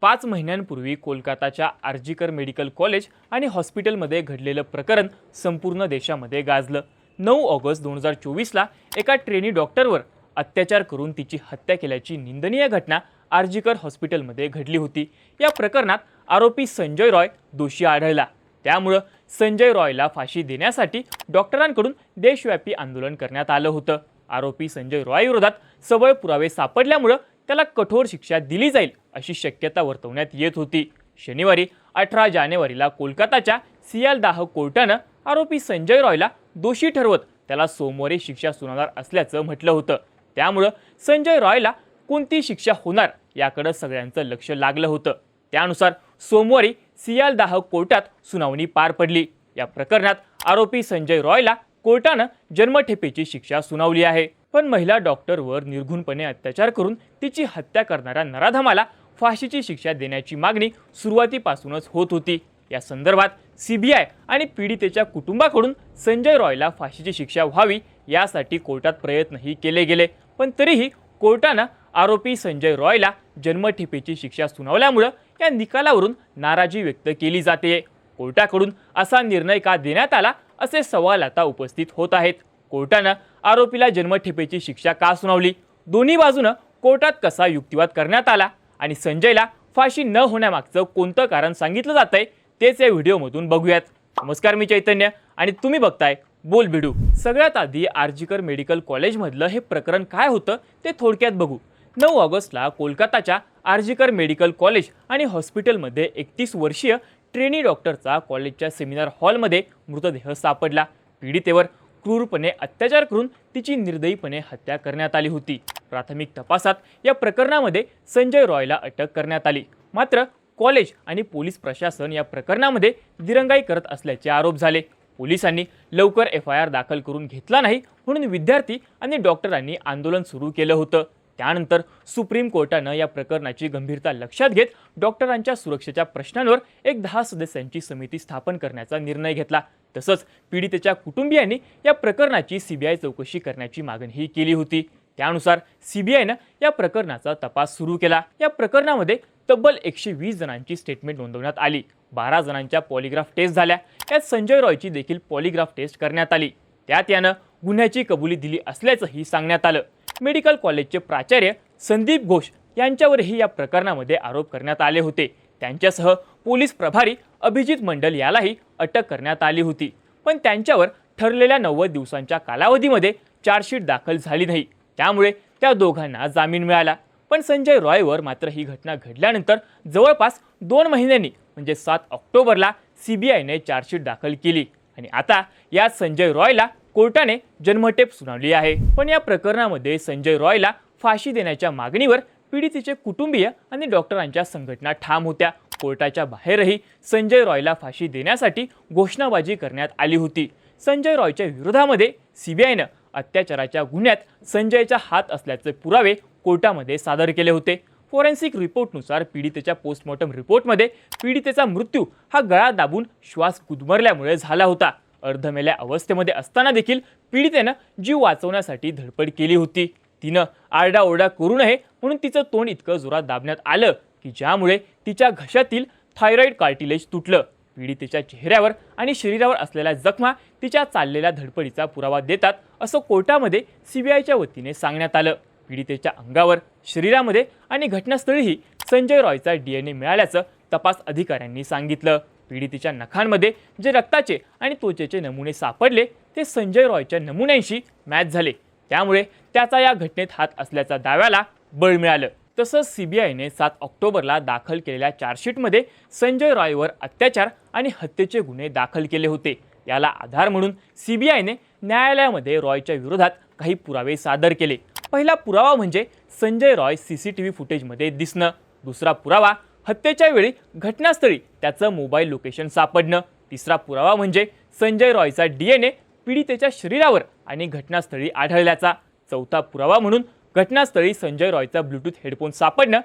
पाच महिन्यांपूर्वी कोलकाताच्या आर्जीकर मेडिकल कॉलेज आणि हॉस्पिटलमध्ये घडलेलं प्रकरण संपूर्ण देशामध्ये गाजलं. नऊ ऑगस्ट दोन हजार चोवीसला एका ट्रेनी डॉक्टरवर अत्याचार करून तिची हत्या केल्याची निंदनीय घटना आर्जीकर हॉस्पिटलमध्ये घडली होती. या प्रकरणात आरोपी संजय रॉय दोषी आढळला. त्यामुळं संजय रॉयला फाशी देण्यासाठी डॉक्टरांकडून देशव्यापी आंदोलन करण्यात आलं होतं. आरोपी संजय रॉय विरोधात सबळ पुरावे सापडल्यामुळं त्याला कठोर शिक्षा दिली जाईल अशी शक्यता वर्तवण्यात येत होती. शनिवारी अठरा जानेवारीला कोलकाताच्या सियालदाह कोर्टानं आरोपी संजय रॉयला दोषी ठरवत त्याला सोमवारी शिक्षा सुनावणार असल्याचं म्हटलं होतं. त्यामुळं संजय रॉयला कोणती शिक्षा होणार याकडं सगळ्यांचं लक्ष लागलं होतं. त्यानुसार सोमवारी सियालदाह कोर्टात सुनावणी पार पडली. या प्रकरणात आरोपी संजय रॉयला कोर्टानं जन्मठेपेची शिक्षा सुनावली आहे. पण महिला डॉक्टरवर निर्घुणपणे अत्याचार करून तिची हत्या करणाऱ्या नराधमाला फाशीची शिक्षा देण्याची मागणी सुरुवातीपासूनच होत होती. या संदर्भात सीबीआय आणि पीडितेच्या कुटुंबाकडून संजय रॉयला फाशीची शिक्षा व्हावी यासाठी कोर्टात प्रयत्नही केले गेले. पण तरीही कोर्टानं आरोपी संजय रॉयला जन्मठेपेची शिक्षा सुनावल्यामुळं या निकालावरून नाराजी व्यक्त केली जाते कोर्टाकडून असा निर्णय का देण्यात आला असे सवाल आता उपस्थित होत आहेत. कोर्टानं आरोपीला जन्मठेपेची शिक्षा का सुनावली? दोन्ही बाजूनं कोर्टात कसा युक्तिवाद करण्यात आला? आणि संजयला फाशी न होण्यामागचं कोणतं कारण सांगितलं जातंय? तेच या व्हिडिओमधून बघूयात. नमस्कार मी चैतन्य आणि तुम्ही बघताय बोल भिडू. सगळ्यात आधी आर्जीकर मेडिकल कॉलेजमधलं हे प्रकरण काय होतं ते थोडक्यात बघू. नऊ ऑगस्टला कोलकाताच्या आर्जीकर मेडिकल कॉलेज आणि हॉस्पिटलमध्ये एकतीस वर्षीय ट्रेनी डॉक्टरचा कॉलेजच्या सेमिनार हॉलमध्ये मृतदेह सापडला. पीडितेवर क्रूरपणे अत्याचार करून तिची निर्दयीपणे हत्या करण्यात आली होती. प्राथमिक तपासात या प्रकरणामध्ये संजय रॉयला अटक करण्यात आली. मात्र कॉलेज आणि पोलीस प्रशासन या प्रकरणामध्ये दिरंगाई करत असल्याचे आरोप झाले. पोलिसांनी लवकर एफ आय आर दाखल करून घेतला नाही म्हणून विद्यार्थी आणि डॉक्टरांनी आंदोलन सुरू केलं होतं. त्यानंतर सुप्रीम कोर्टानं या प्रकरणाची गंभीरता लक्षात घेत डॉक्टरांच्या सुरक्षेच्या प्रश्नांवर एक दहा सदस्यांची समिती स्थापन करण्याचा निर्णय घेतला. तसंच पीडितेच्या कुटुंबियांनी या प्रकरणाची सीबीआय चौकशी करण्याची मागणीही केली होती. त्यानुसार सीबीआयनं या प्रकरणाचा तपास सुरू केला. या प्रकरणामध्ये तब्बल एकशे वीस जणांची स्टेटमेंट नोंदवण्यात आली. बारा जणांच्या पॉलिग्राफ टेस्ट झाल्या. यात संजय रॉयची देखील पॉलिग्राफ टेस्ट करण्यात आली. त्यात यानं गुन्ह्याची कबुली दिली असल्याचंही सांगण्यात आलं. मेडिकल कॉलेजचे प्राचार्य संदीप घोष यांच्यावरही या प्रकरणामध्ये आरोप करण्यात आले होते. त्यांच्यासह पोलीस प्रभारी अभिजित मंडल यालाही अटक करण्यात आली होती. पण त्यांच्यावर ठरलेल्या नव्वद दिवसांच्या कालावधीमध्ये चार्जशीट दाखल झाली नाही. त्यामुळे त्या दोघांना जामीन मिळाला. पण संजय रॉयवर मात्र ही घटना घडल्यानंतर जवळपास दोन महिन्यांनी म्हणजे सात ऑक्टोबरला सीबीआयने चार्जशीट दाखल केली. आणि आता यात संजय रॉयला कोर्टाने जन्मटेप सुनावली आहे. पण या प्रकरणामध्ये संजय रॉयला फाशी देण्याच्या मागणीवर पीडितेचे कुटुंबीय आणि डॉक्टरांच्या संघटना ठाम होत्या. कोर्टाच्या बाहेरही संजय रॉयला फाशी देण्यासाठी घोषणाबाजी करण्यात आली होती. संजय रॉयच्या विरोधामध्ये सीबीआयनं अत्याचाराच्या गुन्ह्यात संजयचा हात असल्याचे पुरावे कोर्टामध्ये सादर केले होते. फॉरेन्सिक रिपोर्टनुसार पीडितेच्या पोस्टमॉर्टम रिपोर्टमध्ये पीडितेचा मृत्यू हा गळा दाबून श्वास गुदमरल्यामुळे झाला होता. अर्धमेल्या अवस्थेमध्ये असताना देखील पीडितेनं जीव वाचवण्यासाठी धडपड केली होती. तिनं आरडाओरडा करू नये म्हणून तिचं तोंड इतकं जोरात दाबण्यात आलं की ज्यामुळे तिच्या घशातील थायरॉईड कार्टिलेज तुटलं. पीडितेच्या चेहऱ्यावर आणि शरीरावर असलेल्या जखमा तिच्या चाललेल्या धडपडीचा पुरावा देतात असं कोर्टामध्ये सीबीआयच्या वतीने सांगण्यात आलं. पीडितेच्या अंगावर शरीरामध्ये आणि घटनास्थळीही संजय रॉयचा डीएनए मिळाल्याचं तपास अधिकाऱ्यांनी सांगितलं. पीडितेच्या नखांमध्ये जे रक्ताचे आणि त्वचेचे नमुने सापडले ते संजय रॉयच्या नमुन्यांशी मॅच झाले. त्यामुळे त्याचा या घटनेत हात असल्याच्या दाव्याला बळ मिळालं. तसंच सीबीआयने सात ऑक्टोबरला दाखल केलेल्या चार्जशीटमध्ये संजय रॉयवर अत्याचार आणि हत्येचे गुन्हे दाखल केले होते. याला आधार म्हणून सीबीआयने न्यायालयामध्ये रॉयच्या विरोधात काही पुरावे सादर केले. पहिला पुरावा म्हणजे Sanjay Roy C C T V फुटेजमध्ये दिसणं. दुसरा पुरावा हत्येच्या वेळी घटनास्थळी त्याचं मोबाईल लोकेशन सापडणं. तिसरा पुरावा म्हणजे संजय रॉयचा डी एन ए पीडितेच्या शरीरावर आणि घटनास्थळी आढळल्याचा. चौथा पुरावा म्हणून घटनास्थळी संजय रॉयचा ब्लूटूथ हेडफोन सापडणं.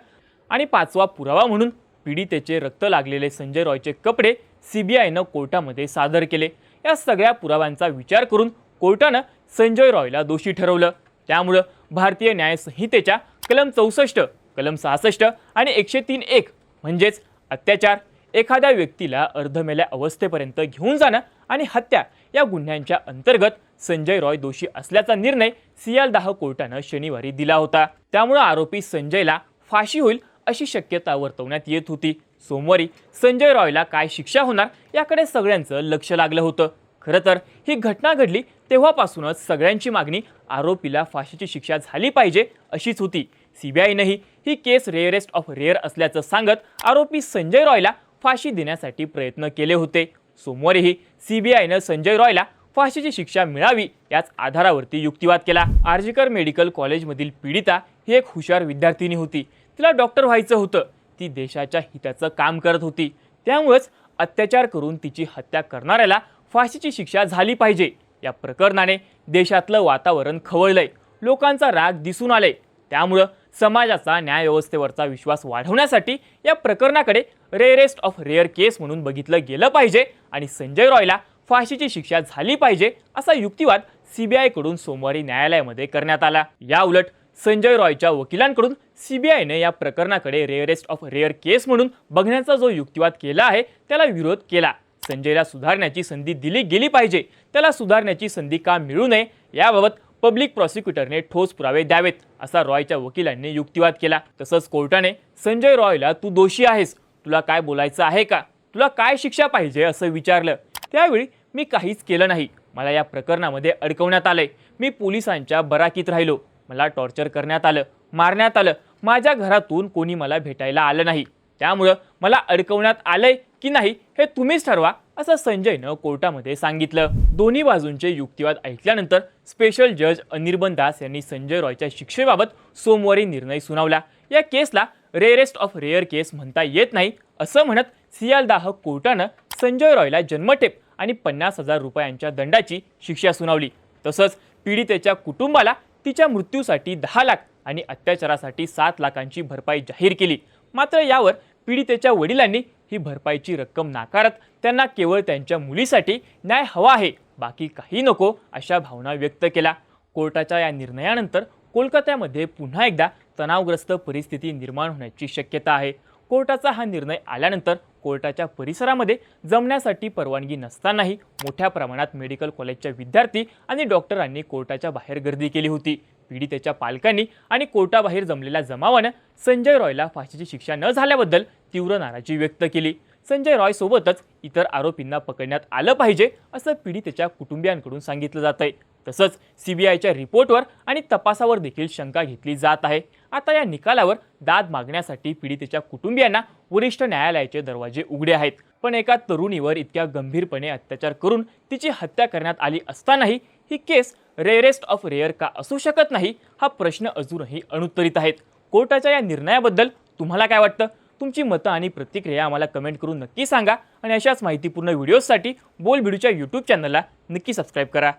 आणि पाचवा पुरावा म्हणून पीडितेचे रक्त लागलेले संजय रॉयचे कपडे सीबीआयनं कोर्टामध्ये सादर केले. या सगळ्या पुराव्यांचा विचार करून कोर्टानं संजय रॉयला दोषी ठरवलं. त्यामुळं भारतीय न्यायसंहितेच्या कलम चौसष्ट कलम सहासष्ट आणि एकशे तीन एक म्हणजेच अत्याचार. एखाद्या व्यक्तीला अर्धमेल्या अवस्थेपर्यंत घेऊन जाणं आणि हत्या या गुन्ह्यांच्या अंतर्गत संजय रॉय दोषी असल्याचा निर्णय सियालदाह कोर्टानं शनिवारी दिला होता. त्यामुळे आरोपी संजयला फाशी होईल अशी शक्यता वर्तवण्यात येत होती. सोमवारी संजय रॉयला काय शिक्षा होणार याकडे सगळ्यांचं लक्ष लागलं होतं. खरं तर ही घटना घडली तेव्हापासूनच सगळ्यांची मागणी आरोपीला फाशीची शिक्षा झाली पाहिजे अशीच होती. सीबीआयनंही ही केस रेअरेस्ट ऑफ रेअर असल्याचं सांगत आरोपी संजय रॉयला फाशी देण्यासाठी प्रयत्न केले होते. सोमवारीही सीबीआयनं संजय रॉयला फाशीची शिक्षा मिळावी याच आधारावरती युक्तिवाद केला. आर्जिकर मेडिकल कॉलेजमधील पीडिता ही एक हुशार विद्यार्थिनी होती. तिला डॉक्टर व्हायचं होतं. ती देशाच्या हिताचं काम करत होती. त्यामुळेच अत्याचार करून तिची हत्या करणाऱ्याला फाशीची शिक्षा झाली पाहिजे. या प्रकरणाने देशातलं वातावरण खवळलंय. लोकांचा राग दिसून आलाय. त्यामुळं समाजाचा न्यायव्यवस्थेवरचा विश्वास वाढवण्यासाठी या प्रकरणाकडे रेअरेस्ट ऑफ रेअर केस म्हणून बघितलं गेलं पाहिजे आणि संजय रॉयला फाशीची शिक्षा झाली पाहिजे असा युक्तिवाद सीबीआयकडून सोमवारी न्यायालयामध्ये करण्यात आला. या उलट संजय रॉयच्या वकिलांकडून सीबीआयने या प्रकरणाकडे रेअरेस्ट ऑफ रेअर केस म्हणून बघण्याचा जो युक्तिवाद केला आहे त्याला विरोध केला. संजयला सुधारण्याची संधी दिली गेली पाहिजे. त्याला सुधारण्याची संधी का मिळू नये याबाबत पब्लिक प्रॉसिक्युटरने ठोस पुरावे द्यावेत असा रॉयच्या वकिलांनी युक्तिवाद केला. तसंच कोर्टाने संजय रॉयला तू दोषी आहेस तुला काय बोलायचं आहे का? तुला काय शिक्षा पाहिजे? असं विचारलं. त्यावेळी मी काहीच केलं नाही. मला या प्रकरणामध्ये अडकवण्यात आलंय. मी पोलिसांच्या बराकीत राहिलो. मला टॉर्चर करण्यात आलं मारण्यात आलं. माझ्या घरातून कोणी मला भेटायला आलं नाही. त्यामुळं मला अडकवण्यात आलंय की नाही हे तुम्हीच ठरवा असं संजयनं कोर्टामध्ये सांगितलं. दोन्ही बाजूंचे युक्तिवाद ऐकल्यानंतर स्पेशल जज अनिर्बन दास यांनी संजय रॉयच्या शिक्षेबाबत सोमवारी निर्णय सुनावला. या केसला रेअरेस्ट ऑफ रेअर केस म्हणता येत नाही असं म्हणत सियालदाह कोर्टानं संजय रॉयला जन्मठेप आणि पन्नास हजार रुपयांच्या दंडाची शिक्षा सुनावली. तसंच पीडितेच्या कुटुंबाला तिच्या मृत्यूसाठी दहा लाख आणि अत्याचारासाठी सात लाखांची भरपाई जाहीर केली. मात्र यावर पीडितेच्या वडिलांनी ही भरपाईची रक्कम नाकारत त्यांना केवळ त्यांच्या मुलीसाठी न्याय हवा आहे बाकी काही नको अशा भावना व्यक्त केल्या. कोर्टाच्या या निर्णयानंतर कोलकात्यामध्ये पुन्हा एकदा तणावग्रस्त परिस्थिती निर्माण होण्याची शक्यता आहे. कोर्टाचा हा निर्णय आल्यानंतर कोर्टाच्या परिसरामध्ये जमण्यासाठी परवानगी नसतानाही मोठ्या प्रमाणात मेडिकल कॉलेजच्या विद्यार्थी आणि डॉक्टरांनी कोर्टाच्या बाहेर गर्दी केली होती. पीडितेच्या पालकांनी आणि कोर्टाबाहेर जमलेल्या जमावानं संजय रॉयला फाशीची शिक्षा न झाल्याबद्दल तीव्र नाराजी व्यक्त केली. संजय रॉय सोबतच इतर आरोपींना पकडण्यात आलं पाहिजे असं पीडितेच्या कुटुंबियांकडून सांगितलं जात आहे तसंच सीबीआयच्या रिपोर्टवर आणि तपासावर देखील शंका घेतली जात आहे. आता या निकालावर दाद मागण्यासाठी पीडितेच्या कुटुंबियांना वरिष्ठ न्यायालयाचे दरवाजे उघडे आहेत. पण एका तरुणीवर इतक्या गंभीरपणे अत्याचार करून तिची हत्या करण्यात आली असतानाही ही केस रेअरेस्ट ऑफ रेअर का असू शकत नाही? हा प्रश्न अजूनही अनुत्तरित आहेत. कोर्टाच्या या निर्णयाबद्दल तुम्हाला काय वाटतं? तुमची मतं आणि प्रतिक्रिया आम्हाला कमेंट करून नक्की सांगा आणि अशाच माहितीपूर्ण व्हिडिओजसाठी बोल व्हिडिओच्या यूट्यूब चॅनलला नक्की सबस्क्राईब करा.